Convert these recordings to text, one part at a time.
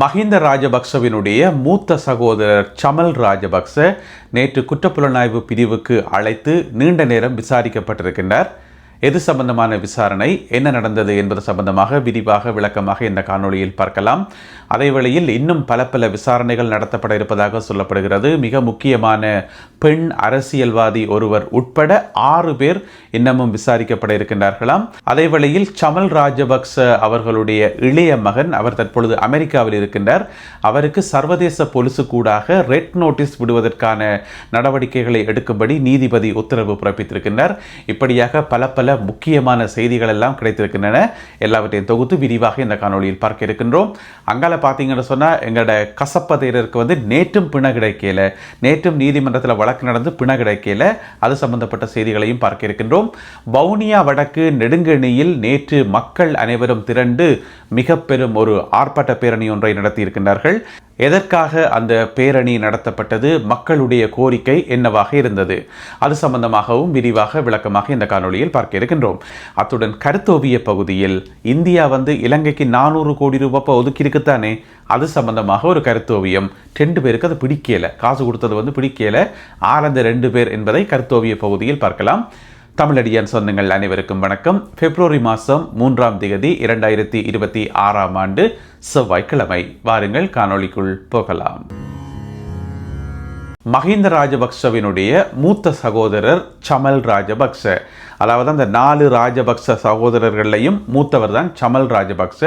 மஹிந்த ராஜபக்சவினுடைய மூத்த சகோதரர் சமல் ராஜபக்ச நேற்று குற்றப்புலனாய்வு பிரிவுக்கு அழைத்து நீண்ட நேரம் விசாரிக்கப்பட்டிருக்கின்றார். எது சம்பந்தமான விசாரணை? என்ன நடந்தது என்பது சம்பந்தமாக விரிவாக விளக்கமாக இந்த காணொளியில் பார்க்கலாம். அதே வேளையில் இன்னும் பல பல விசாரணைகள் நடத்தப்பட இருப்பதாக சொல்லப்படுகிறது. மிக முக்கியமான பெண் அரசியல்வாதி ஒருவர் உட்பட ஆறு பேர் இன்னமும் விசாரிக்கப்பட இருக்கின்றார்களாம். அதே வேளையில் சமல் ராஜபக்ச அவர்களுடைய இளைய மகன் அவர் தற்பொழுது அமெரிக்காவில் இருக்கின்றார். அவருக்கு சர்வதேச பொலிசு கூடாக ரெட் நோட்டீஸ் விடுவதற்கான நடவடிக்கைகளை எடுக்கும்படி நீதிபதி உத்தரவு பிறப்பித்திருக்கின்றார். இப்படியாக பல பல முக்கியமான செய்திகள் எல்லாம் கிடைத்திருக்கின்றன. எல்லாவற்றையும் தொகுத்து விரிவாக இந்த காணொளியில் பார்க்க இருக்கின்றோம். அங்கால பார்த்தீங்கன்னு சொன்னால் எங்களோட கசப்பதையருக்கு வந்து நேற்றும் பிண கிடைக்கல நேற்றும் நீதிமன்றத்தில் வழக்கு நடந்து பிண கிடைக்கல அது சம்பந்தப்பட்ட செய்திகளையும் பார்க்க இருக்கின்றோம். வவுனியா வடக்கு நெடுங்கணியில் நேற்று மக்கள் அனைவரும் திரண்டு மிக பெரும் ஒரு ஆர்ப்பாட்ட பேரணி ஒன்றை நடத்தியிருக்கின்றார்கள். எதற்காக அந்த பேரணி நடத்தப்பட்டது மக்களுடைய கோரிக்கை என்னவாக இருந்தது? அது சம்பந்தமாகவும் விரிவாக விளக்கமாக இந்த காணொளியில் பார்க்க இருக்கின்றோம். அத்துடன் கருத்தோவிய பகுதியில் இந்தியா வந்து இலங்கைக்கு நானூறு கோடி ரூபாய் ஒதுக்கி இருக்குத்தானே அது சம்பந்தமாக ஒரு கருத்தோவியம். ரெண்டு பேருக்கு அது பிடிக்கல. காசு கொடுத்தது வந்து பிடிக்கல. ஆறந்த ரெண்டு பேர் என்பதை கருத்தோவிய பகுதியில் பார்க்கலாம். தமிழடியான் சொந்தங்கள் அனைவருக்கும் வணக்கம். பிப்ரவரி மாதம் மூன்றாம் திகதி இரண்டாயிரத்தி இருபத்தி ஆறாம் ஆண்டு செவ்வாய்க்கிழமை. வாருங்கள் காணொளிக்குள் போகலாம். மஹிந்த ராஜபக்சவினுடைய மூத்த சகோதரர் சமல் ராஜபக்ச. அதாவது அந்த நாலு ராஜபக்ச சகோதரர்களையும் மூத்தவர் தான் சமல் ராஜபக்ச.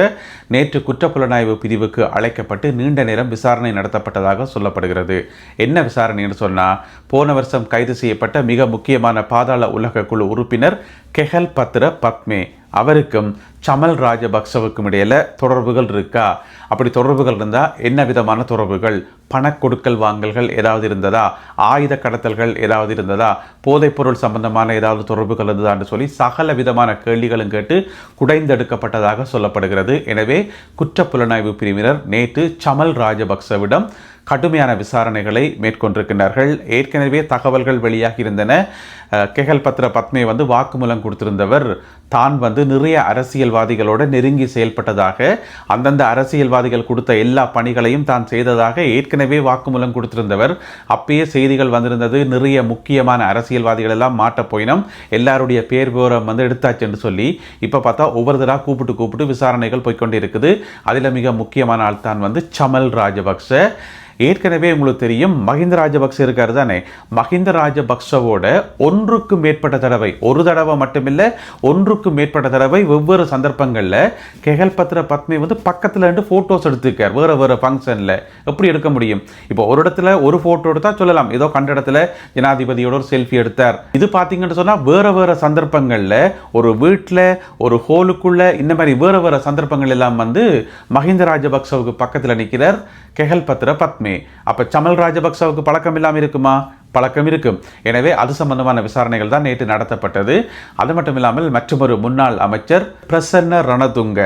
நேற்று குற்றப்புலனாய்வு பிரிவுக்கு அழைக்கப்பட்டு நீண்ட நேரம் விசாரணை நடத்தப்பட்டதாக சொல்லப்படுகிறது. என்ன விசாரணைன்னு சொன்னால் போன வருஷம் கைது செய்யப்பட்ட மிக முக்கியமான பாதாள உலக குழு உறுப்பினர் கெஹல் பத்ர பத்மே. அவருக்கும் சமல் ராஜபக்சவுக்கும் இடையில் தொடர்புகள் இருக்கா? அப்படி தொடர்புகள் இருந்தால் என்ன விதமான தொடர்புகள்? பணக்கொடுக்கல் வாங்கல்கள் ஏதாவது இருந்ததா? ஆயுத கடத்தல்கள் ஏதாவது இருந்ததா? போதைப்பொருள் சம்பந்தமான ஏதாவது தொடர்புகள் இருந்ததான்னு சொல்லி சகல விதமான கேள்விகளும் கேட்டு குடைந்தெடுக்கப்பட்டதாக சொல்லப்படுகிறது. எனவே குற்றப்புலனாய்வு பிரிவினர் நேற்று சமல் ராஜபக்சவிடம் கடுமையான விசாரணைகளை மேற்கொண்டிருக்கின்றார்கள். ஏற்கனவே தகவல்கள் வெளியாகி இருந்தன கெகல் பத்ர பத்மே வந்து வாக்குமூலம் கொடுத்திருந்தவர் தான் வந்து நிறைய அரசியல்வாதிகளோட நெருங்கி செயல்பட்டதாக அந்தந்த அரசியல்வாதிகள் கொடுத்த எல்லா பணிகளையும் தான் செய்ததாக ஏற்கனவே வாக்குமூலம் கொடுத்திருந்தவர். அப்பயே செய்திகள் வந்திருந்தது நிறைய முக்கியமான அரசியல்வாதிகள் எல்லாம் மாட்ட போயினம். எல்லாருடைய பேர் விவரம் வந்து எடுத்தாச்சுன்னு சொல்லி இப்போ பார்த்தா ஒவ்வொருத்தராக கூப்பிட்டு கூப்பிட்டு விசாரணைகள் போய்கொண்டு இருக்குது. அதில் மிக முக்கியமான ஆள் தான் வந்து சமல் ராஜபக்ச. ஏற்கனவே உங்களுக்கு தெரியும் மஹிந்த ராஜபக்ச இருக்கார் தானே? மஹிந்த ராஜபக்சவோட ஒன்றுக்கும் மேற்பட்ட தடவை ஒரு தடவை மட்டுமில்லை ஒன்றுக்கும் மேற்பட்ட தடவை வெவ்வேறு சந்தர்ப்பங்களில் கெகல் பத்ர பத்மி வந்து பக்கத்தில் இருந்து ஃபோட்டோஸ் எடுத்துக்கார் வேறு வேறு ஃபங்க்ஷனில் எப்படி எடுக்க முடியும்? இப்போ ஒரு இடத்துல ஒரு ஃபோட்டோ எடுத்தால் சொல்லலாம். ஏதோ கண்ட இடத்துல ஜனாதிபதியோட ஒரு செல்ஃபி எடுத்தார். இது பார்த்தீங்கன்னு சொன்னால் வேறு வேறு சந்தர்ப்பங்களில் ஒரு வீட்டில் ஒரு ஹோலுக்குள்ளே இந்த மாதிரி வேறு வேறு சந்தர்ப்பங்கள் எல்லாம் வந்து மஹிந்த ராஜபக்சவுக்கு பக்கத்தில் நிற்கிறார் கெஹல் பத்ர பத்மே அப்போ சமல் ராஜபக்சவுக்கு பழக்கம் இல்லாமல் இருக்குமா? பழக்கம் இருக்கும் எனவே அது சம்பந்தமான விசாரணைகள் தான் நேற்று நடத்தப்பட்டது. அது மட்டும் இல்லாமல் மற்றொரு முன்னாள் அமைச்சர் பிரசன்ன ரணதுங்க.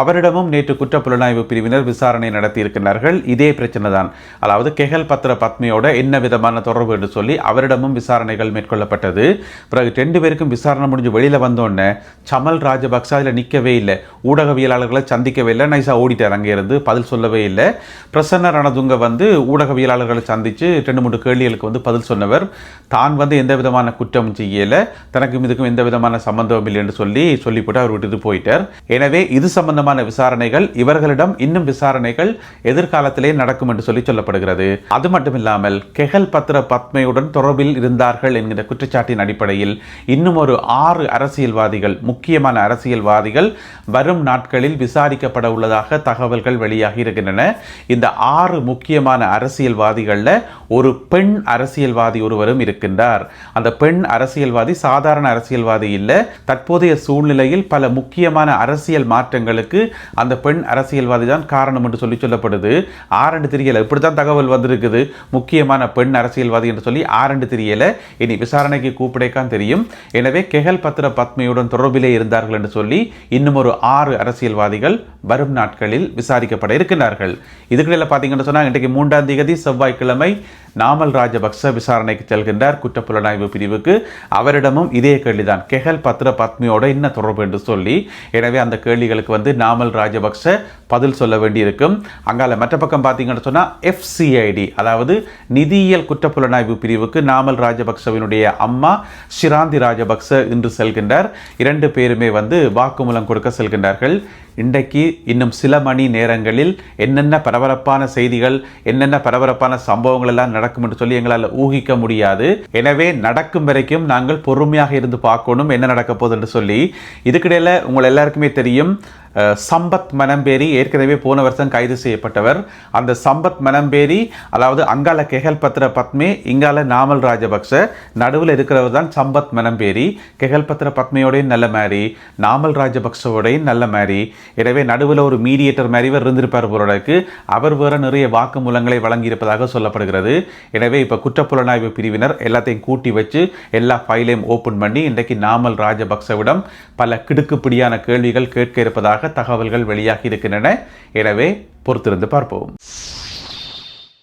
அவரிடமும் நேற்று குற்றப்புலனாய்வு பிரிவினர் விசாரணை நடத்தியிருக்கிறார்கள். இதே பிரச்சனை தான். அதாவது கெஹல் பத்ர பத்மியோட என்ன விதமான தொடர்பு என்று சொல்லி அவரிடமும் விசாரணைகள் மேற்கொள்ளப்பட்டது. பிறகு ரெண்டு பேருக்கும் விசாரணை முடிஞ்சு வெளியில் வந்தோடனே சமல் ராஜபக்ச அதில் நிற்கவே இல்லை. ஊடகவியலாளர்களை சந்திக்கவே இல்லை. நைஸாக ஓடிட்டார் அங்கே இருந்து பதில் சொல்லவே இல்லை. பிரசன்ன ரணதுங்க வந்து ஊடகவியலாளர்களை சந்தித்து ரெண்டு மூன்று கேள்விகளுக்கு வந்து பதில் சொன்னவர் தான் வந்து எந்த விதமான குற்றம் செய்யலை தனக்கும் இதுக்கும் எந்த விதமான சம்பந்தமும் இல்லை என்று சொல்லி சொல்லிவிட்டு அவர் விட்டுட்டு போயிட்டார். எனவே இது சம்பந்தமான விசாரணைகள் இவர்களிடம் இன்னும் விசாரணைகள் எதிர்காலத்திலே நடக்கும் என்று சொல்லி சொல்லப்படுகிறது. அது மட்டும் இல்லாமல் கெகல் பத்திர பத்மையுடன் தொடர்பில் இருந்தார்கள் என்கிற குற்றச்சாட்டின் அடிப்படையில் இன்னும் ஒரு ஆறு அரசியல்வாதிகள் முக்கியமான அரசியல்வாதிகள் வரும் நாட்களில் விசாரிக்கப்பட உள்ளதாக தகவல்கள் வெளியாகி இருக்கின்றன. இந்த ஆறு முக்கியமான அரசியல்வாதிகளில் ஒரு பெண் அரசியல்வாதி அரசியல்வாதி ஒருவரும் இருக்கின்றார். அந்த பெண் அரசியல்வாதி சாதாரண அரசியல்வாதி இல்லை. தற்போதைய சூழ்நிலையில் பல முக்கியமான அரசியல் மாற்றங்களுக்கு அந்த பெண் அரசியல்வாதி தான் காரணம் என்று சொல்லி சொல்லப்படுது. ஆரண்டு தெரியல. இப்படித்தான் தகவல் வந்திருக்குது. முக்கியமான பெண் அரசியல்வாதி என்று சொல்லி ஆரண்டு தெரியல. இனி விசாரணைக்கு கூப்பிடைக்கான் தெரியும். எனவே கெகல் பத்திர பத்மையுடன் தொடர்பிலே இருந்தார்கள் என்று சொல்லி இன்னும் ஒரு ஆறு அரசியல்வாதிகள் வரும் நாட்களில் விசாரிக்கப்பட இருக்கின்றார்கள். இதுக்கிடையில் பார்த்தீங்கன்னு சொன்னால் இன்றைக்கு மூன்றாம் தேதி செவ்வாய்க்கிழமை நாமல் ராஜபக்ச விசாரணைக்கு செல்கின்றார். குற்றப்புலனாய்வு பிரிவுக்கு அவரிடமும் இதே கேள்விதான். கெஹல் பத்ர பத்மியோட என்ன தொடர்பு என்று சொல்லி எனவே அந்த கேள்விகளுக்கு வந்து நாமல் ராஜபக்ச பதில் சொல்ல வேண்டியிருக்கும். அங்கால மற்ற பக்கம் பார்த்தீங்கன்னு சொன்னால் எஃப்சிஐடி அதாவது நிதியியல் குற்றப்புலனாய்வு பிரிவுக்கு நாமல் ராஜபக்சவினுடைய அம்மா ஷிராந்தி ராஜபக்ச இன்று செல்கின்றார். இரண்டு பேருமே வந்து வாக்குமூலம் கொடுக்க செல்கின்றார்கள். இன்றைக்கு இன்னும் சில மணி நேரங்களில் என்னென்ன பரபரப்பான செய்திகள் என்னென்ன பரபரப்பான சம்பவங்கள் எல்லாம் நடக்கும் என்று சொல்லி எங்களால் ஊகிக்க முடியாது. எனவே நடக்கும் வரைக்கும் நாங்கள் பொறுமையாக இருந்து பார்க்கணும் என்ன நடக்க போகுது என்று சொல்லி. இதுக்கிடையில் உங்கள் எல்லாருக்குமே தெரியும் சம்பத் மனம்பேரி ஏற்கனவே போன வருஷம் கைது செய்யப்பட்டவர். அந்த சம்பத் மனம்பேரி அதாவது அங்கால கெகல் பத்ர பத்மே இங்கால நாமல் ராஜபக்ச நடுவில் இருக்கிறவர் தான் சம்பத் மனம்பேரி கெகல் பத்ர பத்மையோடையும் நல்ல மாதிரி நாமல் ராஜபக்சவோடையும் நல்ல மாதிரி. எனவே நடுவில் ஒரு மீடியேட்டர் மாதிரி இவர் இருந்திருப்பார் போலருக்கு. அவர் வேற நிறைய வாக்குமூலங்களை வழங்கியிருப்பதாக சொல்லப்படுகிறது. எனவே இப்போ குற்றப்புலனாய்வு பிரிவினர் எல்லாத்தையும் கூட்டி வச்சு எல்லா ஃபைலையும் ஓப்பன் பண்ணி இன்றைக்கு நாமல் ராஜபக்சவிடம் பல கிடுக்குப்பிடியான கேள்விகள் கேட்க இருப்பதாக தகவல்கள் வெளியாகி இருக்கின்றன. எனவே பொறுத்திருந்து பார்ப்போம்.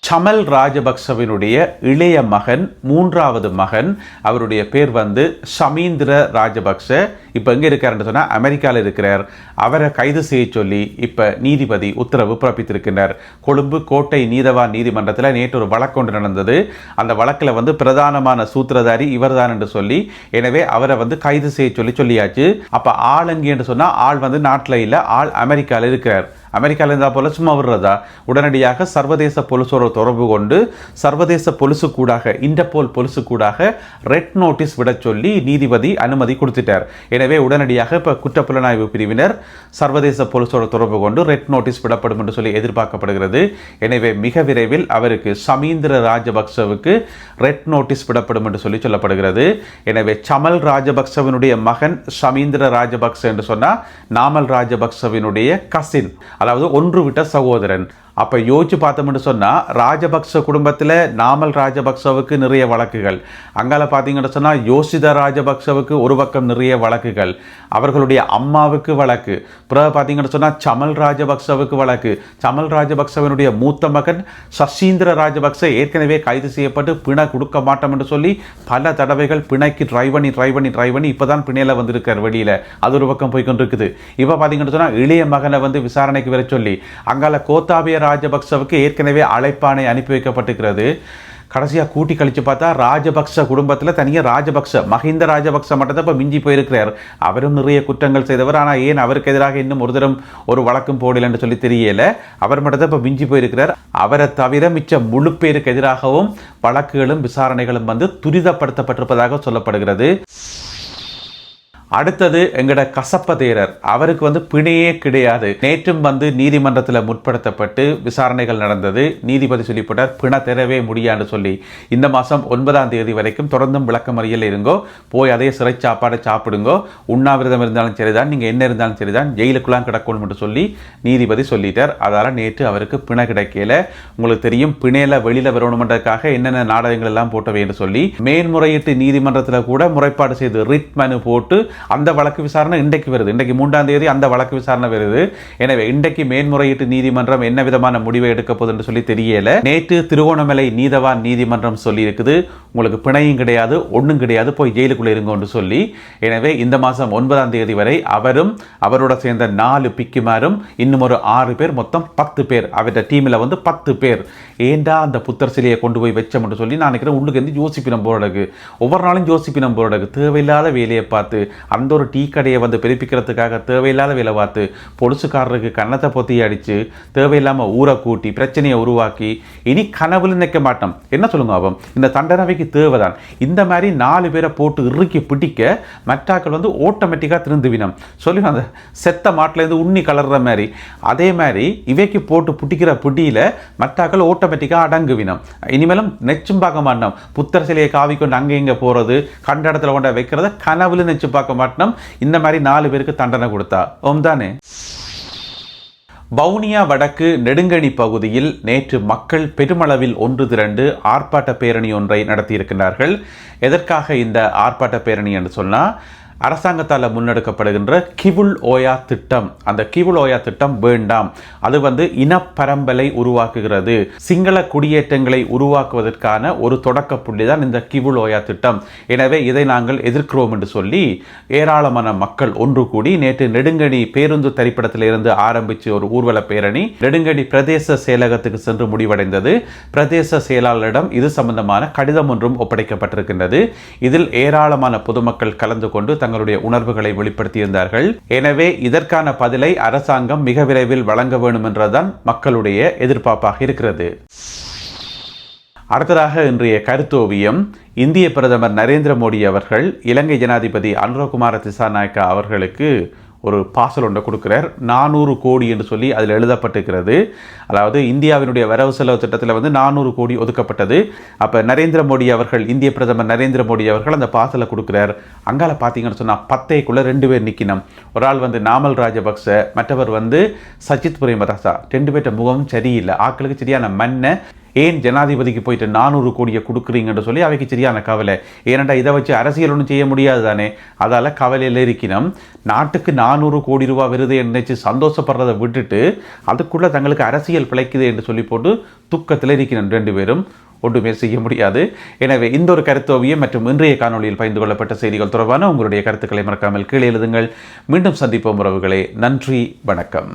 சமல் ராஜபக்சவினுடைய இளைய மகன் மூன்றாவது மகன் அவருடைய பேர் வந்து சமீந்திர ராஜபக்ச. இப்போ எங்கே இருக்காருன்னு சொன்னால் அமெரிக்காவில் இருக்கிறார். அவரை கைது செய்ய சொல்லி இப்போ நீதிபதி உத்தரவு பிறப்பித்திருக்கிறார் கொழும்பு கோட்டை நீதவான் நீதிமன்றத்தில் நேற்று ஒரு வழக்கு ஒன்று நடந்தது. அந்த வழக்கில் வந்து பிரதானமான சூத்திரதாரி இவர்தான் என்று சொல்லி எனவே அவரை வந்து கைது செய்ய சொல்லி சொல்லியாச்சு. அப்போ ஆள் எங்கே என்று சொன்னால் ஆள் வந்து நாட்டில் இல்லை ஆள் அமெரிக்காவில் இருக்கிறார். அமெரிக்காவில் இருந்தால் போல சும்மா விடுறதா? உடனடியாக சர்வதேச பொலிசோட தொடர்பு கொண்டு சர்வதேச பொலிசு கூடாக இன்டர்போல் பொலிசு கூடாக ரெட் நோட்டீஸ் விட சொல்லி நீதிபதி அனுமதி கொடுத்துட்டார். எனவே உடனடியாக இப்போ குற்றப்புலனாய்வு பிரிவினர் சர்வதேச பொலிசோட தொடர்பு கொண்டு ரெட் நோட்டீஸ் விடப்படும் என்று சொல்லி எதிர்பார்க்கப்படுகிறது. எனவே மிக விரைவில் அவருக்கு சமீந்திர ராஜபக்சவுக்கு ரெட் நோட்டீஸ் விடப்படும் என்று சொல்லி சொல்லப்படுகிறது. எனவே சமல் ராஜபக்சவினுடைய மகன் சமீந்திர ராஜபக்ச என்று சொன்னால் நாமல் ராஜபக்சவினுடைய கசின் அதாவது ஒன்று விட்ட சகோதரன். அப்போ யோசிச்சு பார்த்தோம்னு சொன்னால் ராஜபக்ச குடும்பத்தில் நாமல் ராஜபக்சவுக்கு நிறைய வழக்குகள். அங்கால பார்த்தீங்கன்னு சொன்னால் யோசித ராஜபக்சவுக்கு ஒரு பக்கம் நிறைய வழக்குகள். அவர்களுடைய அம்மாவுக்கு வழக்கு. பிறகு பார்த்தீங்கன்னு சொன்னால் சமல் ராஜபக்சவுக்கு வழக்கு. சமல் ராஜபக்சவனுடைய மூத்த மகன் சசீந்திர ராஜபக்ச ஏற்கனவே கைது செய்யப்பட்டு பிணை கொடுக்க மாட்டோம் என்று சொல்லி பல தடவைகள் பிணைக்கு ட்ரை பண்ணி ட்ரை பண்ணி ட்ரை பண்ணி இப்போ தான் பிணையில் வந்திருக்கார் வெளியில். அது ஒரு பக்கம் போய்கொண்டிருக்குது இப்போ பார்த்தீங்கன்னு சொன்னால் இளைய மகனை வந்து விசாரணைக்கு வர சொல்லி அங்கால கோத்தாபிய ராஜபக்சவுக்கு ஏற்கனவே அழைப்பானை அனுப்பி வைக்கப்பட்டிருக்கிறது. கடைசியாக கூட்டி கழித்து பார்த்தா ராஜபக்ச குடும்பத்தில் தனியாக ராஜபக்ச மஹிந்த ராஜபக்ச மட்டும்தான் இப்போ மிஞ்சி போயிருக்கிறார். அவரும் நிறைய குற்றங்கள் செய்தவர். ஆனால் ஏன் அவருக்கு எதிராக இன்னும் ஒரு தரம் ஒரு வழக்கம் போடலன்னு சொல்லி தெரியல. அவர் மட்டும் தான் இப்போ மிஞ்சி போயிருக்கிறார். அவரை தவிர மிச்ச முழு பேருக்கு எதிராகவும் வழக்குகளும் விசாரணைகளும் வந்து துரிதப்படுத்தப்பட்டிருப்பதாக சொல்லப்படுகிறது. அடுத்தது எங்கட கசப்ப தேரர். அவருக்கு வந்து பிணையே கிடையாது. நேற்றும் வந்து நீதிமன்றத்தில் முற்படுத்தப்பட்டு விசாரணைகள் நடந்தது. நீதிபதி சொல்லிப்பட்டார் பிண தரவே முடியான்னு சொல்லி. இந்த மாதம் ஒன்பதாம் தேதி வரைக்கும் தொடர்ந்தும் விளக்கமறியல் இருங்கோ. போய் அதே சிறை சாப்பாடை சாப்பிடுங்கோ. உண்ணாவிரதம் இருந்தாலும் சரிதான் நீங்கள் என்ன இருந்தாலும் சரிதான் ஜெயிலுக்குலாம் கிடக்கணும்னு சொல்லி நீதிபதி சொல்லிட்டார். அதால் நேற்று அவருக்கு பிண கிடைக்கல. உங்களுக்கு தெரியும் பிணையில வெளியில் வரணுமென்றதுக்காக என்னென்ன நாடகங்கள் எல்லாம் போட்டவைன்னு சொல்லி மேல்முறையீட்டு நீதிமன்றத்தில் கூட முறைப்பாடு செய்து ரிட் மனு போட்டு அந்த வழக்கு விசாரணை இன்றைக்கு வருது. இன்றைக்கு மூன்றாம் தேதி அந்த வழக்கு விசாரணை வருது. எனவே இன்றைக்கு மேன்முறையீட்டு நீதிமன்றம் என்ன விதமான முடிவை எடுக்க போகுதுன்னு சொல்லி தெரியல. நேற்று திருவோணமலை நீதவான் நீதிமன்றம் சொல்லி இருக்குது. உங்களுக்கு பிணையும் கிடையாது ஒன்றும் கிடையாது போய் ஜெயிலுக்குள்ளே இருங்கன்னு சொல்லி. எனவே இந்த மாதம் ஒன்பதாம் தேதி வரை அவரும் அவரோட சேர்ந்த நாலு பிக்குமாரும் இன்னும் ஒரு ஆறு பேர் மொத்தம் பத்து பேர் அவருடைய டீமில் வந்து பத்து பேர். ஏண்டா அந்த புத்தர் சிலையை கொண்டு போய் வச்சோம்னு சொல்லி நான் நினைக்கிறேன் உள்ளுக்கு வந்து யோசிப்பினம் போறடகு ஒவ்வொரு நாளும் யோசிப்பினம் போறடகு தேவையில்லாத வேலையை பார்த்து அந்த ஒரு டீ கடையை வந்து பிரிப்பிக்கிறதுக்காக தேவையில்லாத வேலை பார்த்து பொலிசுக்காரருக்கு கன்னத்தை பொத்தி அடித்து தேவையில்லாமல் ஊரை கூட்டி பிரச்சனையை உருவாக்கி இனி கனவுல நிற்க மாட்டோம். என்ன சொல்லுங்க அவன் இந்த தண்டனவைக்கு தேவைதான். இந்த மாதிரி நாலு பேரை போட்டு இறுக்கி பிடிக்க மற்றாக்கள் வந்து ஆட்டோமேட்டிக்காக திருந்துவினம் சொல்லி அந்த செத்த மாட்டிலேருந்து உண்ணி கலர்ற மாதிரி. அதே மாதிரி இவைக்கு போட்டு பிடிக்கிற பிடியில் மற்றாக்கள் ஆட்டோமேட்டிக்காக அடங்குவினம் இனிமேலும் நெச்சும் பார்க்க மாட்டோம். புத்தர் சிலையை காவி கொண்டு அங்கே இங்கே போகிறது கண்ட இடத்துல கொண்டா வைக்கிறத கனவுல நெச்சு பார்க்க மாட்டோம் இந்த மாதிரி நாலு பேருக்கு தண்டனை கொடுத்தா. ஓம் தானே. வவுனியா வடக்கு நெடுங்கணி பகுதியில் நேற்று மக்கள் பெருமளவில் ஒன்று திரண்டு ஆர்ப்பாட்ட பேரணி ஒன்றை நடத்தியிருக்கிறார்கள். எதற்காக இந்த ஆர்ப்பாட்ட பேரணி என்று சொன்னால் அரசாங்கத்தால் முன்னெடுக்கப்படுகின்ற கிவுல் ஓயா திட்டம். அந்த கிவுல் ஓயா திட்டம் வேண்டாம். அது வந்து இனப்பரம்பலை உருவாக்குகிறது. சிங்கள குடியேற்றங்களை உருவாக்குவதற்கான ஒரு தொடக்க புள்ளி தான் இந்த கிவுல் ஓயா திட்டம். எனவே இதை நாங்கள் எதிர்க்கிறோம் என்று சொல்லி ஏராளமான மக்கள் ஒன்று கூடி நேற்று நெடுங்கணி பேருந்து திரைப்படத்திலிருந்து ஆரம்பித்து ஒரு ஊர்வல பேரணி நெடுங்கணி பிரதேச செயலகத்துக்கு சென்று முடிவடைந்தது. பிரதேச செயலாளரிடம் இது சம்பந்தமான கடிதம் ஒன்றும் ஒப்படைக்கப்பட்டிருக்கின்றது. இதில் ஏராளமான பொதுமக்கள் கலந்து கொண்டு தங்களுடைய உணர்வுகளை வெளிப்படுத்தியிருந்தார்கள். எனவே இதற்கான பதிலை அரசாங்கம் மிக விரைவில் வழங்க வேண்டும் என்றுதான் மக்களுடைய எதிர்பார்ப்பாக இருக்கிறது. அடுத்ததாக இன்றைய கருத்தோவியம் இந்திய பிரதமர் நரேந்திர மோடி அவர்கள் இலங்கை ஜனாதிபதி அனுரகுமார திசாநாயக்கா அவர்களுக்கு ஒரு பாசல் ஒன்றை கொடுக்குறார். நானூறு கோடி என்று சொல்லி அதில் எழுதப்பட்டிருக்கிறது. அதாவது இந்தியாவினுடைய வரவு செலவு திட்டத்தில் வந்து நானூறு கோடி ஒதுக்கப்பட்டது. அப்போ நரேந்திர மோடி அவர்கள் இந்திய பிரதமர் நரேந்திர மோடி அவர்கள் அந்த பாசலை கொடுக்குறார். அங்கால பார்த்தீங்கன்னு சொன்னால் பத்தைக்குள்ளே ரெண்டு பேர் நிற்கணும் ஒரு ஆள் வந்து நாமல் ராஜபக்ச மற்றவர் வந்து சஜித் பிரேமதாசா. ரெண்டு பேர்ட்ட முகம் சரியில்லை. ஆக்களுக்கு சரியான மண்ணை ஏன் ஜனாதிபதிக்கு போயிட்டு நானூறு கோடியை கொடுக்குறீங்கன்னு சொல்லி அவைக்கு சரியான கவலை. ஏனண்டா இதை வச்சு அரசியல் ஒன்றும் செய்ய முடியாது தானே? அதால் கவலையில் இருக்கணும். நாட்டுக்கு நானூறு கோடி ரூபா வருது நினைச்சு சந்தோஷப்படுறதை விட்டுட்டு அதுக்குள்ளே தங்களுக்கு அரசியல் பிழைக்குது என்று சொல்லி போட்டு துக்கத்தில் இருக்கணும் ரெண்டு பேரும். ஒன்றுமே செய்ய முடியாது. எனவே இந்த ஒரு கருத்தோவியம் மற்றும் இன்றைய காணொலியில் பகிர்ந்து கொள்ளப்பட்ட செய்திகள் தொடர்பான உங்களுடைய கருத்துக்களை மறக்காமல் கீழே எழுதுங்கள். மீண்டும் சந்திப்போம் உறவுகளே. நன்றி வணக்கம்.